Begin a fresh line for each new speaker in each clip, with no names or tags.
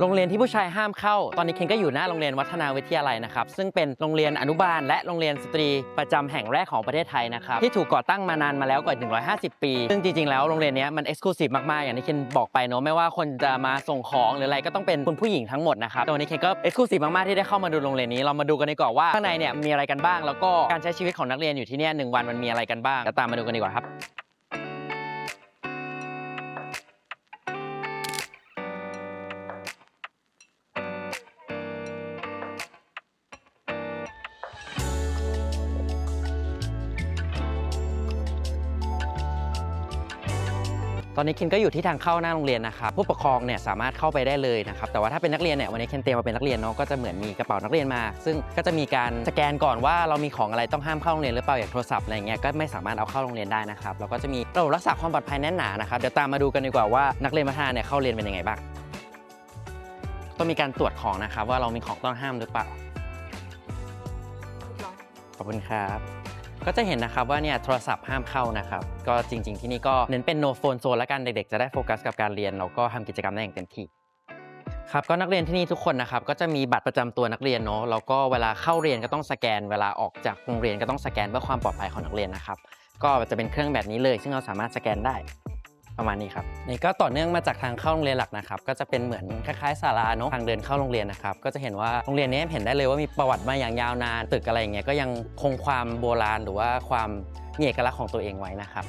โรงเรียนที่ผู้ชายห้ามเข้า ตอนนี้เคนก็อยู่หน้าโรงเรียนวัฒนาวิทยาลัยนะครับ ซึ่งเป็นโรงเรียนอนุบาล และโรงเรียนสตรีประจำแห่งแรกของประเทศไทยนะครับ ที่ถูกก่อตั้งมานานมาแล้วกว่า 150 ปี ซึ่งจริง ๆ แล้วโรงเรียนนี้มันเอ็กซ์คลูซีฟมาก ๆ อย่างที่เคนบอกไปเนอะไม่ว่าคนจะมาส่งของหรืออะไรก็ต้องเป็นคุณผู้หญิงทั้งหมดนะครับแต่วันนี้เคนก็เอ็กซ์คลูซีฟมาก ๆ ที่ได้เข้ามาดูโรงเรียนนี้ เรามาดูกันดีกว่าว่าข้างในเนี่ยมีอะไรกันบ้าง แล้วก็การใช้ชีวิตของนักเรียนอยู่ที่นี่หนึ่งวันมันมีอะไรกันบ้างเดี๋ยวตามมาดูกันดีกว่าครับ ตอนนี้เคนก็อยู่ที่ทางเข้าหน้าโรงเรียนนะครับผู้ปกครองเนี่ยสามารถเข้าไปได้เลยนะครับแต่ว่าถ้าเป็นนักเรียนเนี่ยวันนี้เคนเตรียมมาเป็นนักเรียนเนาะก็จะเหมือนมีกระเป๋านักเรียนมา ซึ่งก็จะมีการสแกนก่อนว่าเรามีของอะไรต้องห้ามเข้าโรงเรียนหรือเปล่าอย่างโทรศัพท์อะไรเงี้ยก็ไม่สามารถเอาเข้าโรงเรียนได้นะครับแล้วก็จะมีระบบรักษาความปลอดภัยแน่นหนานะครับเดี๋ยวตามมาดูกันดีกว่าว่านักเรียนมัธยมเนี่ยเข้าเรียนเป็นยังไงบ้างต้องมีการตรวจของนะครับว่าเรามีของต้องห้ามหรือเปล่าขอบคุณครับ ก็จะเห็นนะครับว่าเนี่ยโทรศัพท์ห้ามเข้านะครับ ก็จริง ๆ ที่นี่ก็เน้นเป็นโนโฟนโซนละกันเด็กๆ จะได้โฟกัสกับการเรียนแล้วก็ทำกิจกรรมได้อย่างเต็มที่ครับก็นักเรียนที่นี่ทุกคนนะครับก็จะมีบัตรประจำตัวนักเรียนเนาะแล้วก็เวลาเข้าเรียนก็ต้องสแกน เวลาออกจากโรงเรียนก็ต้องสแกนเพื่อความปลอดภัยของนักเรียนนะครับ ก็จะเป็นเครื่องแบบนี้เลย ซึ่งเราสามารถสแกนได้ ประมาณนี้ครับนี่ก็ต่อเนื่องมาจากทางเข้าโรงเรียนหลักนะครับ ก็จะเป็นเหมือนคล้ายๆศาลาเนาะทางเดินเข้าโรงเรียนนะครับ ก็จะเห็นว่าโรงเรียนนี้เห็นได้เลยว่ามีประวัติมาอย่างยาวนาน ตึกอะไรอย่างเงี้ยก็ยังคงความโบราณ หรือว่าความมีเอกลักษณ์ของตัวเองไว้นะครับ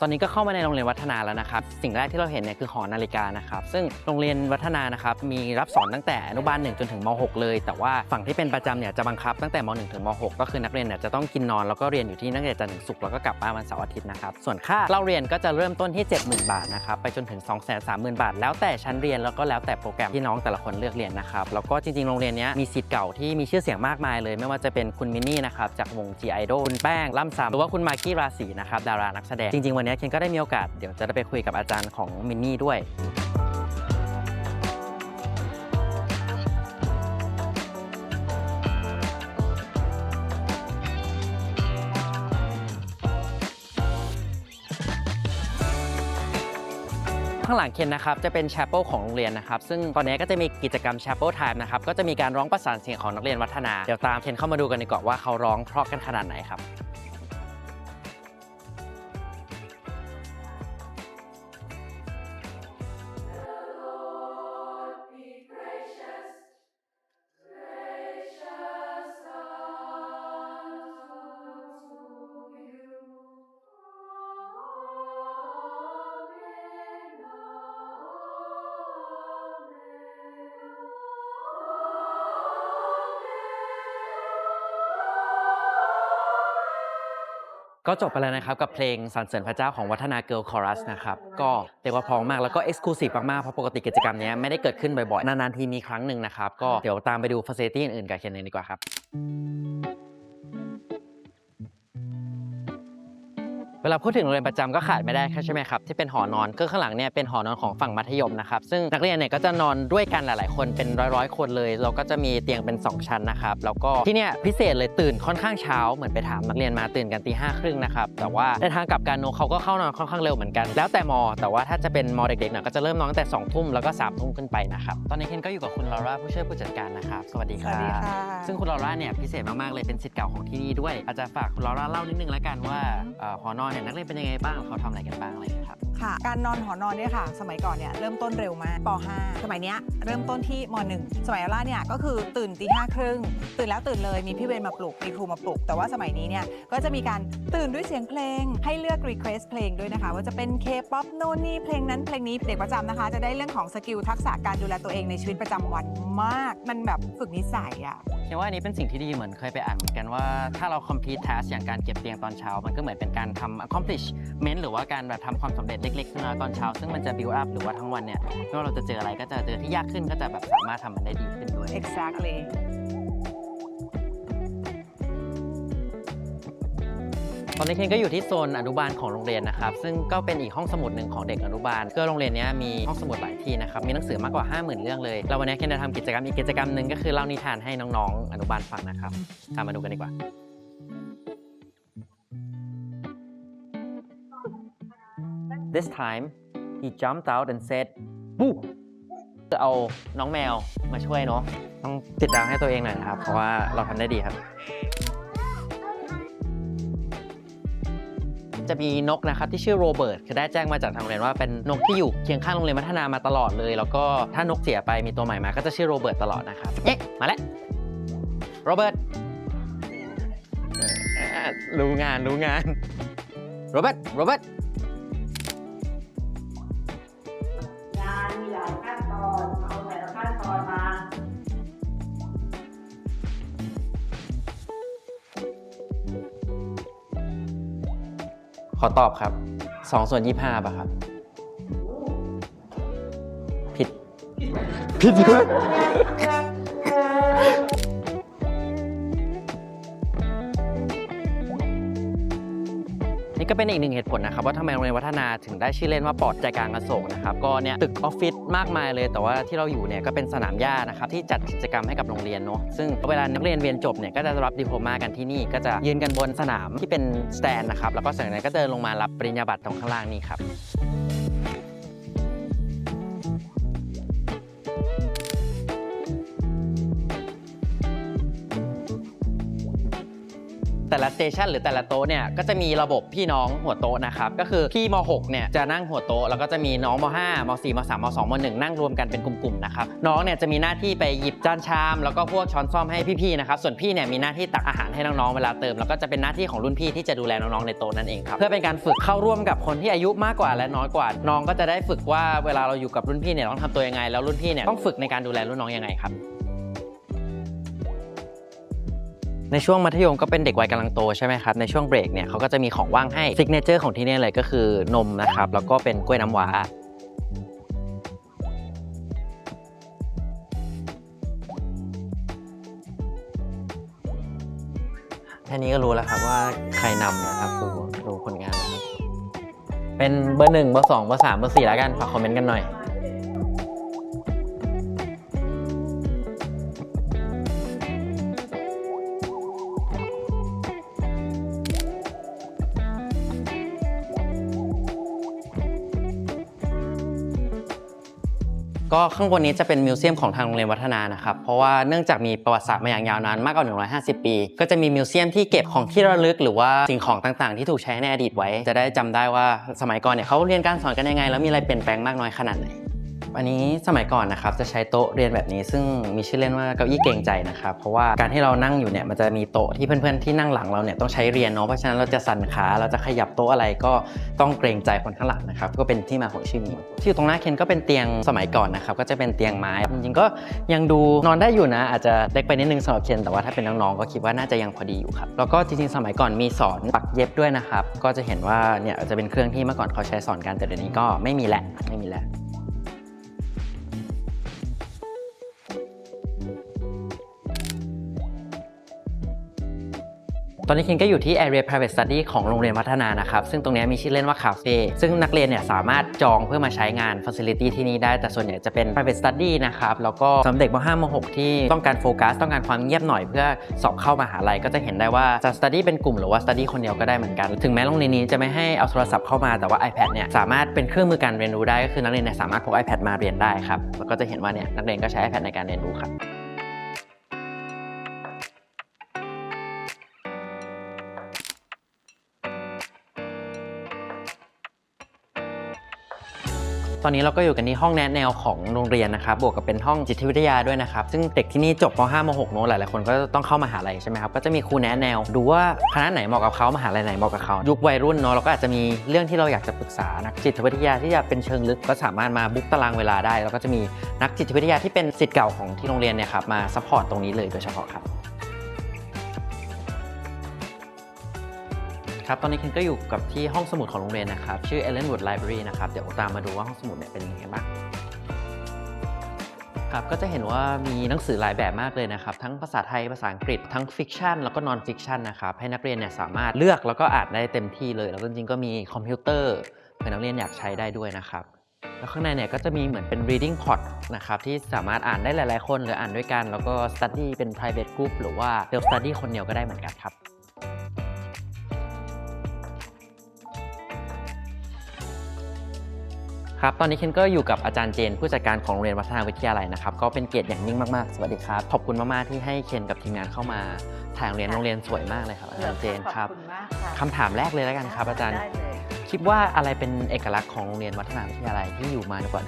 ตอนนี้ก็เข้ามาในโรงเรียนวัฒนาแล้วนะครับ สิ่งแรกที่เราเห็นเนี่ยคือหอนาฬิกานะครับ ซึ่งโรงเรียนวัฒนานะครับมีรับสอนตั้งแต่อนุบาล1จนถึงม .6 เลย แต่ว่าฝั่งที่เป็นประจำเนี่ยจะบังคับตั้งแต่ม 1 ถึงม .6 ก็คือนักเรียนเนี่ยจะต้องกินนอนแล้วก็เรียนอยู่ที่นักเรียนจันทร์ถึงศุกร์แล้วก็กลับบ้านวันเสาร์อาทิตย์นะครับ ส่วนค่าเล่าเรียนก็จะเริ่มต้นที่ 70,000 บาทนะครับไปจนถึง 230,000 บาท แล้วแต่ชั้นเรียนแล้วก็แล้วแต่โปรแกรมที่น้องแต่ละคนเลือกเรียนนะครับแล้วก็จริงๆโรงเรียนนี้มีสิทธิ์เก่าที่มีชื่อเสียงมากมายเลย ไม่ว่าจะเป็นคุณมินนี่นะครับจากวง G Idol คุณแป้งล่ำซำหรือว่าคุณมากกี้ราศีนะครับดารานักแสดงจริงๆวันนี้เคนก็ได้มีโอกาสเดี๋ยวจะได้ไปคุยกับอาจารย์ของมินนี่ด้วยข้างหลังเคนนะครับจะเป็น Chapel ของโรงเรียนนะครับซึ่งตอนนี้ก็จะมีกิจกรรม Chapel Time นะครับก็จะมีการร้องประสานเสียงของนักเรียนวัฒนา เดี๋ยวตามเคนเข้ามาดูกันดีกว่าว่าเขาร้องเพราะกันขนาดไหนครับ ก็จบไปแล้วนะครับกับเพลงสรรเสริญพระเจ้าของวัฒนาเกิลคอรัสนะครับ ก็เรียกว่าพร้อมมากแล้วก็เอ็กซ์คลูซีฟมากๆ เพราะปกติกิจกรรมนี้ไม่ได้เกิดขึ้นบ่อยๆ นานๆ ทีมีครั้งหนึ่งนะครับ ก็เดี๋ยวตามไปดูฟ a ซิลิตี้อื่นๆกับเคนเลยดีกว่าครับ เวลาพูดถึงโรงเรียนประจำก็ขาดไม่ได้ใช่ไหมครับที่เป็นหอนอนก็ข้างหลังเนี่ยเป็นหอนอนของฝั่งมัธยมนะครับซึ่งนักเรียนเนี่ยก็จะนอนด้วยกันหลายๆ คนเป็นร้อยๆ คนเลยเราก็จะมีเตียงเป็น 2 ชั้นนะครับแล้วก็ที่เนี่ยพิเศษเลยตื่นค่อนข้างเช้าเหมือนไปถามนักเรียนมาตื่นกันตีห้าครึ่งนะครับแต่ว่าในทางกลับการโนเขาก็เข้านอนค่อนข้างเร็วเหมือนกัน แล้วแต่มอ แต่ว่าถ้าจะเป็นมอเด็กๆเนี่ยก็จะเริ่มนอนตั้งแต่2ทุ่มแล้วก็3ามทุ่มขึ้นไปนะครับตอนนี้เคนก็อยู่กับคุณลอร่าผู้ช่วยผู้จัดการนะครับสวัสดี
ส
ค
วั
รั
สดี
บ
ค่ะ
ซึ่งคุณลอร่าเนี่ยพิเศษมากๆเลยเป็นสิทธิ์เก่าของที่นี่ด้วยอาจจะฝากคุณลอร่าเล่านิดนึงแล้วกันว่าเอ่อหอนอนเนี่ยนักเรียนเป็นยังไงบ้างเขาทำอะไรกันบ้างอะไรอย่างเงี้ยครับ
ค่ะ การนอนหอนอนเนี่ยค่ะ สมัยก่อนเนี่ยเริ่มต้นเร็วมากป .5 สมัยเนี้ยเริ่มต้นที่ม .1 สมัยล่าเนี่ยก็คือตื่นตีห้าครึ่งตื่นแล้วตื่นเลยมีพี่เวรมาปลุกมีครูมาปลุก แต่ว่าสมัยนี้เนี่ยก็จะมีการตื่นด้วยเสียงเพลง ให้เลือก request เพลงด้วยนะคะ ว่าจะเป็น K-POP โน่นนี่เพลงนั้นเพลงนี้เด็กประจำนะคะ จะได้เรื่องของสกิลทักษะการดูแลตัวเองในชีวิตประจำวันมาก มันแบบฝึกนิสัยอะ
เห็นว่าอันนี้เป็นสิ่งที่ดีเหมือนเคยไปอ่านเหมือนกันว่าถ้าเรา complete task อย่างการเก็บเตียงตอนเช้า มันก็เหมือนเป็นการทำ accomplishment หรือว่าการแบบทำความสำเร็จเล็กๆขึ้นมาตอนเช้า ซึ่งมันจะ build up หรือว่าทั้งวันเนี่ยไม่ว่าเราจะเจออะไรก็จะเจอที่ยากขึ้นก็จะแบบสามารถทำมันได้ดีขึ้นด้วย
exactly
ตอนนี้เคนก็อยู่ที่โซนอนุบาลของโรงเรียนนะครับ ซึ่งก็เป็นอีกห้องสมุดหนึ่งของเด็กอนุบาลก็โรงเรียนเนี้ยมีห้องสมุดหลายที่นะครับ มีหนังสือมากกว่า 50,000 เรื่องเลยแล้ววันนี้เคนจะทำกิจกรรมอีกกิจกรรมหนึ่งก็คือเล่านิทานให้น้องๆ อนุบาลฟังนะครับ ตามมาดูกันดีกว่า this time he jumped out and said boo เอาน้องแมวมาช่วยเนาะต้องติดดาวให้ตัวเองหน่อยนะครับ เพราะว่าเราทำได้ดีครับ จะมีนกนะครับที่ชื่อโรเบิร์ตคือได้แจ้งมาจากทางโรงเรียนว่าเป็นนกที่อยู่เคียงข้างโรงเรียนพัฒนามาตลอดเลย แล้วก็ถ้านกเสียไปมีตัวใหม่มาก็จะชื่อโรเบิร์ตตลอดนะครับเอ๊ะมาแล้วโรเบิร์ตเอ่อรู้งานรู้งานโรเบิร์ตโรเบิร์ต
ขอตอ
บครับ2ส่วน25ป่ะครับ ผิด ผิดด้วย ก็เป็นอีกหนึ่งเหตุผลนะครับว่าทำไมโรงเรียนวัฒนาถึงได้ชื่อเล่นว่าปอดใจกลางอโศกนะครับก็เนี่ยตึกออฟฟิศมากมายเลย แต่ว่าที่เราอยู่เนี่ยก็เป็นสนามหญ้านะครับที่จัดกิจกรรมให้กับโรงเรียนเนาะซึ่งเวลานักเรียนเรียนจบเนี่ยก็จะรับดิโพมากันที่นี่ ก็จะยืนกันบนสนามที่เป็นสแตนนะครับแล้วก็จากนั้นก็เดินลงมารับปริญญาบัตรตรงข้างล่างนี่ครับ แต่ละสเตชันหรือแต่ละโต๊ะเนี่ยก็จะมีระบบพี่น้องหัวโต๊ะนะครับก็คือพี่ม .6 เนี่ยจะนั่งหัวโต๊ะแล้วก็จะมีน้องม .5 ม .4 ม .3 ม .2 ม .1 นั่งรวมกันเป็นกลุ่มๆนะครับน้องเนี่ยจะมีหน้าที่ไปหยิบจานชาม แล้วก็พวกช้อนซ่อมให้พี่ๆนะครับส่วนพี่เนี่ยมีหน้าที่ตักอาหารให้น้องๆเวลาเติม แล้วก็จะเป็นหน้าที่ของรุ่นพี่ที่จะดูแลน้องๆในโต๊ะนั่นเองครับเพื่อเป็นการฝึกเข้าร่วมกับคนที่อายุมากกว่าและน้อยกว่า น้องก็จะได้ฝึกว่าเวลาเราอยู่กับรุ่นพี่เนี่ยต้องทำตัวยังไง แล้วรุ่นพี่เนี่ยต้องฝึกในการดูแลรุ่นน้องยังไงครับ ในช่วงมัธยมก็เป็นเด็กวัยกำลังโตใช่ไหมครับ ในช่วงเบรกเนี่ยเขาก็จะมีของว่างให้ซิกเนเจอร์ของที่นี่เลยก็คือนมนะครับ แล้วก็เป็นกล้วยน้ำว้าแค่นี้ก็รู้แล้วครับว่าใครนำนะครับดูดูผลงานนะครับเป็นเบอร์หนึ่งเบอร์สองเบอร์สามเบอร์สี่แล้วกันฝากคอมเมนต์กันหน่อย ก็ข้างบนนี้จะเป็นมิวเซียมของทางโรงเรียนวัฒนานะครับ เพราะว่าเนื่องจากมีประวัติศาสตร์มาอย่างยาวนานมากกว่า 150 ปี ก็จะมีมิวเซียมที่เก็บของที่ระลึก หรือว่าสิ่งของต่างๆ ที่ถูกใช้ในอดีตไว้ จะได้จำได้ว่าสมัยก่อนเนี่ยเขาเรียนการสอนกันยังไง แล้วมีอะไรเปลี่ยนแปลงมากน้อยขนาดไหน อันนี้สมัยก่อนนะครับจะใช้โต๊ะเรียนแบบนี้ ซึ่งมีชื่อเล่นว่าเก้าอี้เกรงใจนะครับเพราะว่าการที่เรานั่งอยู่เนี่ยมันจะมีโต๊ะที่เพื่อนๆที่นั่งหลังเราเนี่ยต้องใช้เรียนเนาะเพราะฉะนั้นเราจะสั่นขาเราจะขยับโต๊ะอะไรก็ต้องเกรงใจคนข้างหลังนะครับก็เป็นที่มาของชื่อนี้ที่อยู่ตรงหน้าเคนก็เป็นเตียงสมัยก่อนนะครับก็จะเป็นเตียงไม้จริงๆก็ยังดูนอนได้อยู่นะ อาจจะเล็กไปนิดนึงสำหรับเคนแต่ว่าถ้าเป็นน้องๆก็คิดว่าน่าจะยังพอดีอยู่ครับแล้วก็จริงๆสมัยก่อนมีสอนปักเย็บด้วยนะครับก็จะเห็นว่าเนี่ยจะเป็นเครื่องที่เมื่อก่อนเขาใช้สอนกันแต่เดี๋ยวนี้ก็ไม่มีแหละไม่มีแล้ว ตอนนี้คินก็อยู่ที่ Area Private Study ของโรงเรียนพัฒนานะครับ ซึ่งตรงนี้มีชื่อเล่นว่าคาเฟ่ซึ่งนักเรียนเนี่ยสามารถจองเพื่อมาใช้งาน Facility ที่นี่ได้ แต่ส่วนใหญ่จะเป็น Private Study นะครับ แล้วก็สำหรับเด็กม .5 ม .6 ที่ต้องการโฟกัส ต้องการความเงียบหน่อยเพื่อสอบเข้ามหาลัยก็จะเห็นได้ว่าจะ study เป็นกลุ่มหรือว่า study คนเดียวก็ได้เหมือนกัน ถึงแม้โรงเรียนนี้จะไม่ให้เอาโทรศัพท์เข้ามาแต่ว่า iPad เนี่ยสามารถเป็นเครื่องมือการเรียนรู้ได้ก็คือนักเรียนเนี่ยสามารถพก iPad มาเรียนได้ครับแล้วก็จะเห็นว่าเนี่ยนักเรียนก็ใช้ iPad ในการเรียนรู้ครับ ตอนนี้เราก็อยู่กันที่ห้องแนะแนวของโรงเรียนนะครับ บวกกับเป็นห้องจิตวิทยาด้วยนะครับ ซึ่งเด็กที่นี่จบม .5 ม .6 เนอะหลายๆคนก็ต้องเข้ามหาลัยใช่ไหมครับ ก็จะมีครูแนะแนว ดูว่าคณะไหนเหมาะกับเขามหาลัยไหนเหมาะกับเขา ยุควัยรุ่นเนอะเราก็อาจจะมีเรื่องที่เราอยากจะปรึกษานักจิตวิทยาที่จะเป็นเชิงลึกก็สามารถมาบุ๊กตารางเวลาได้ แล้วก็จะมีนักจิตวิทยาที่เป็นศิษย์เก่าของที่โรงเรียนเนี่ยครับมาซัพพอร์ตตรงนี้เลยโดยเฉพาะครับ ครับ ตอนนี้เคนก็อยู่กับที่ห้องสมุดของโรงเรียนนะครับ ชื่อ Ellenwood Library นะครับ เดี๋ยวตามมาดูว่าห้องสมุดเนี่ยเป็นยังไงบ้างครับ ก็จะเห็นว่ามีหนังสือหลายแบบมากเลยนะครับ ทั้งภาษาไทย ภาษาอังกฤษ ทั้งฟิกชันแล้วก็นอนฟิกชันนะครับ ให้นักเรียนเนี่ยสามารถเลือกแล้วก็อ่านได้เต็มที่เลย แล้วก็จริงๆก็มีคอมพิวเตอร์เผื่อนักเรียนอยากใช้ได้ด้วยนะครับ แล้วข้างในเนี่ยก็จะมีเหมือนเป็น reading pod นะครับที่สามารถอ่านได้หลาย ๆ คนหรืออ่านด้วยกัน แล้วก็ study เป็น private group หรือว่า self study คนเดียวก็ได้เหมือนกันครับ ครับ ตอนนี้เคนก็อยู่กับอาจารย์เจน ผู้จัดการของโรงเรียนวัฒนาวิทยาลัยนะครับ ก็เป็นเกียรติอย่างยิ่งมาก ๆ สวัสดีครับ ขอบคุณมาก ๆ ที่ให้เคนกับทีมงานเข้ามาถ่ายโรงเรียน โรงเรียนสวยมากเลยครับอาจารย์เจนครับ
ขอบคุณมากค่ะ
คำถามแรกเลยแล้วกันครับ อาจารย์
ได้เลย
คิดว่าอะไรเป็นเอกลักษณ์ของโรงเรียนวัฒนาวิทยาลัยที่อยู่มากว่า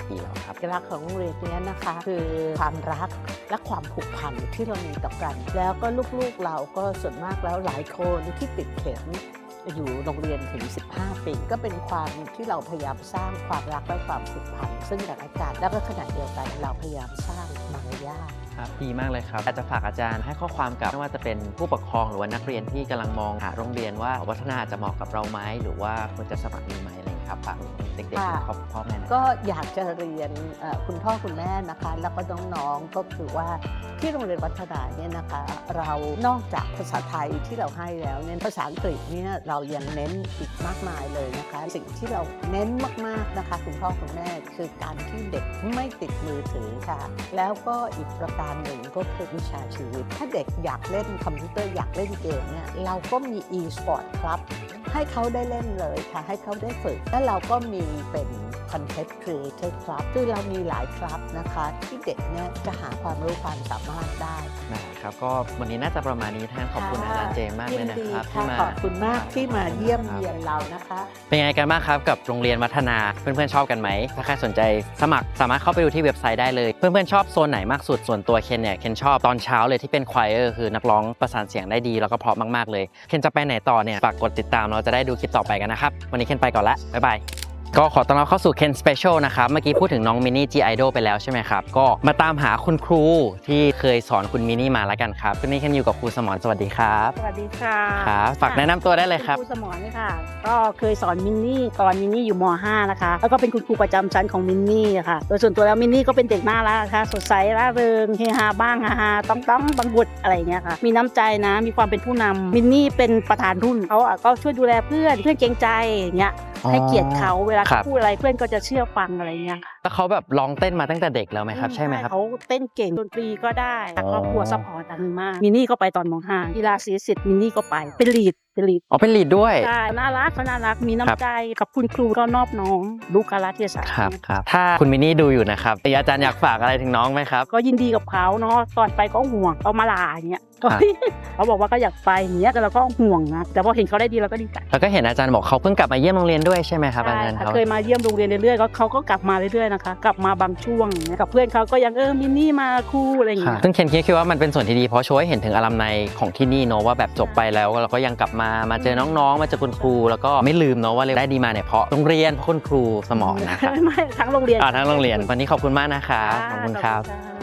150 ปีแล้วครับ
เอกลักษณ์ของโรงเรียนเนี้ยนะคะ คือความรักและความผูกพันที่เรามีต่อกัน แล้วก็ลูกๆเราก็ส่วนมากแล้วหลายคนที่ติดเข็ม อยู่โรงเรียนถึง 15 ปี ก็เป็นความที่เราพยายามสร้างความรักและความผูกพันซึ่งกันและกันแล้วก็ขณะเดียวกันเราพยายามสร้างมารยาท
ครับดีมากเลยครับ อาจจะฝากอาจารย์ให้ข้อความกับไม่ว่าจะเป็นผู้ปกครองหรือว่านักเรียนที่กำลังมองหาโรงเรียนว่าวัฒนาจะเหมาะกับเราไหมหรือว่าควรจะสมัครดีไหมอะไร ครับฝากเด็กๆ
ค่ะ
ครอบพ่อแม่นะ
ก็อยากจะเรียนเอ่อคุณพ่อคุณแม่นะคะ แล้วก็น้องๆก็คือว่าที่โรงเรียนวัฒนาเนี่ยนะคะ เรานอกจากภาษาไทยที่เราให้แล้วเนี่ยภาษาอังกฤษเนี่ยเรายังเน้นอีกมากมายเลยนะคะ สิ่งที่เราเน้นมากๆนะคะคุณพ่อคุณแม่คือการที่เด็กไม่ติดมือถือค่ะ แล้วก็อีกประการหนึ่งก็คือวิชาชีวิต ถ้าเด็กอยากเล่นคอมพิวเตอร์อยากเล่นเกมเนี่ยเราก็มี e-sport ครับ ให้เขาได้เล่นเลยค่ะ ให้เขาได้ฝึกแล้วเราก็มีเป็น Content Creator Club คือเรามีหลายคลับนะคะ ที่เด็กเนี่ยจะหาความรู้ความสามารถได้
นะครับก็วันนี้น่าจะประมาณนี้ท่านขอบคุณอาจารย์เจมส์มากเลยนะครับ
ยินดี
ที่มา
ขอบคุณมากที่มาเยี่ยม
ครับ
เยียนเรานะคะ
เป็นไงกันบ้างครับกับโรงเรียนวัฒนาเพื่อนๆชอบกันไหมถ้าใครสนใจสมัครสามารถเข้าไปดูที่เว็บไซต์ได้เลย เพื่อนๆชอบโซนไหนมากสุดส่วนตัวเคนเนี่ยเคนชอบตอนเช้าเลยที่เป็นควายเออร์คือนักร้องประสานเสียงได้ดีแล้วก็เพราะมากๆเลยเคนจะไปไหนต่อเนี่ยฝากกดติดตามเราจะได้ดูคลิปต่อไปกันนะครับวันนี้เคนไปก่อนละบ๊ายบาย ก็ขอต้อนรับเข้าสู่ Ken Special นะครับ เมื่อกี้พูดถึงน้องมินนี่ G Idol ไปแล้วใช่ไหมครับ ก็มาตามหาคุณครูที่เคยสอนคุณมินนี่มาแล้วกันครับวันนี้เคนอยู่กับครูสมรสวัสดีครับ
สวัสดีค่ะ
ครับฝากแนะนำตัวได้เลยครับ
ณครูสมรค่ะ ก็เคยสอนมินนี่ตอนมินนี่อยู่ม .5 นะคะ แล้วก็เป็นคุณครูประจำชั้นของมินนี่ค่ะ โดยส่วนตัวแล้วมินนี่ก็เป็นเด็กน่ารักค่ะ สดใสร่าเริงเฮฮาบ้างฮาฮาต้องต้องบังบุดอะไรอย่างเงี้ยค่ะ มีน้ำใจนะ มีความเป็นผู้นำมินนี่เป็นประธานรุ่นเขาอะก็ช่วยดูแลเพื่อนเพื่อนเกรงใจอย่างเงี้ย ให้เกียรติเขาเวลา
ครั
เขา
บ
พูดอะไรเพื่อนก็จะเชื่อฟังอะไรอย่างเงี้ยค่ะ
แล้วเขาแบบร้องเต้นมาตั้งแต่เด็กแล้วไหมครับใช่ไหมครับ
เขาเต้นเก่งดนตรีก็ได้
อ๋อ
ครอบครัวซัพพอร์ตอันมากมินนี่ก็ไปตอนม .5 กีฬาสีสิทธิ์มินนี่ก็ไปเป็นลีดเป็นลีด
อ๋อเป็นลีดด้วย
ใช่น่ารักเขาน่ารักมี
ครับ
น้ำใจกับคุณครูก็นอบน้อมลูกกาลเทศะ
ครับครับถ้าคุณมินนี่ดูอยู่นะครับอาจารย์อยากฝากอะไรถึงน้องไหมครับ
ก็ยินดีกับเขาเนาะตอนไปก็ห่วงเขามาลาอย่างเงี้ยก็
ครับ
เขาบอกว่าก็อยากไปอย่างเงี้ยแต่เราก็ห่วงนะแต่พอเห็นเขาได้ดีเราก็ดีใจ
แล้วก็เห็นอาจารย์บอกเขาเพิ่งกลับมาเยี่ยมโรงเรียนด้วยใช่ไหมครับอา
ใช่
จารย์
ค่ะ
เขา
เคยมาเยี่ยมโรงเรียนเรื่อยๆก็เขาก็กลับมาเรื่อยๆนะคะ กลับมาบางช่วงอย่างเงี้ยกับเพื่อนเขาก็ยังเออมินนี่มาครูอะไรอย่าง
ค่ะ
เงี้ย
ซึ่งเคนคิดว่ามันเป็นส่วนที่ดีเพราะช่วยให้เห็นถึงอลัมไนของที่นี่เนอะว่าแบบจบไปแล้วเราก็ยังกลับมามาเจอน้องๆ มาเจอคุณครู แล้วก็ไม่ลืมเนอะว่าได้ดีมาเนี่ยเพราะโรงเรียนเพราะคุณครูสมองนะครับ
ไม่ทั้งโรงเรียน
อ่าทั้งโรงเรียนวันนี้ขอบคุณมากนะครับขอบคุณครับ
ขอบคุณค่ะ